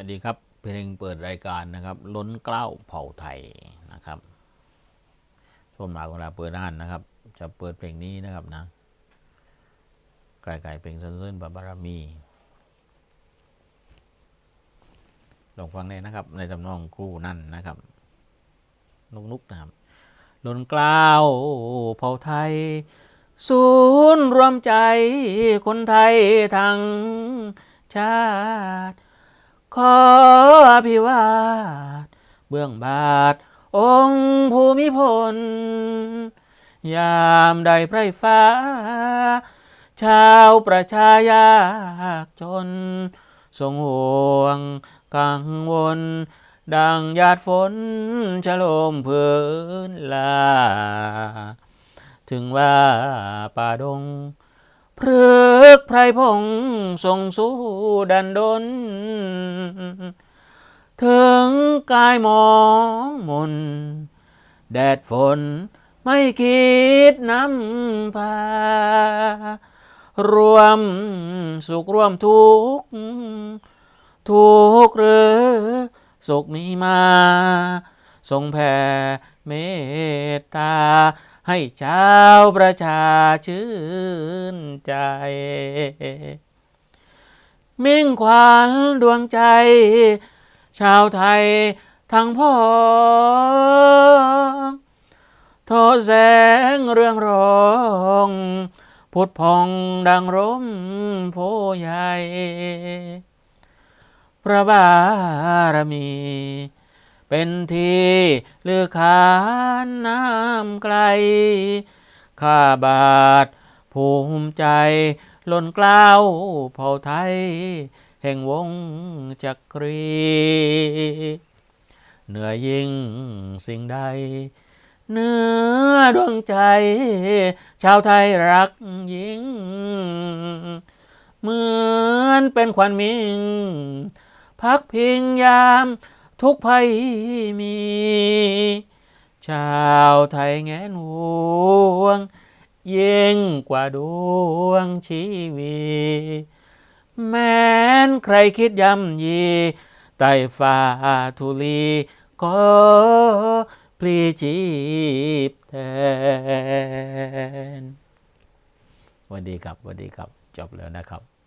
วัสดีครับเพลงเปิดรายการนะครับ ล้นเกล้าเผ่าไทยนะครับช่วงมาของเราเปิดร้านนะครับ จะเปิดเพลงนี้นะครับนะไกลๆเพลงสั้นๆบาบารมีลองฟังได้นะครับ ในตำนองครูนั่นนะครับนุกๆนะครับล้นเกล้าเผ่าไทย ศูนย์รวมใจคนไทยทั้งชาติ ขออภิวาทเบื้องบาท องค์ภูมิพล ยามใดไพรฟ้า ชาวประชายากจน ทรงห่วงกังวล ดังหยาดฝนชะโลมพื้นลา ถึงว่าป่าดง พฤกไพรพงส่งสู้ดันดน ถึงกายมองมน แดดฝนไม่คิดนำพารวมสุขร่วมทุกข์ทุกหรือ สุขมีมา ทรงแผ่เมตตา ให้ชาวประชาชื่นใจ มิ่งขวัญดวงใจ ชาวไทยทั้งพ้องทอแสงเรื่องรองพุทธพองดังร่มโพใหญ่ พระบารมี เป็นที่ลือขานน้ำไกล ข้าบาท ภูมิใจล้นกล้าวเผ่าไทย แห่งวงจักรี เหนือยิ่งสิ่งใด เนื้อดวงใจ ชาวไทยรักยิ่ง เหมือนเป็นควันมิง พักพิงยาม ทุกภัยมี ชาวไทยแงนห่วง ยิ่งกว่าดวงชีวีแม้นใครคิดย่ำยี ใต้ฟ้าทุลีก็พลีจีบแทนวัสดีครับวัสดีครับ จบแล้วนะครับ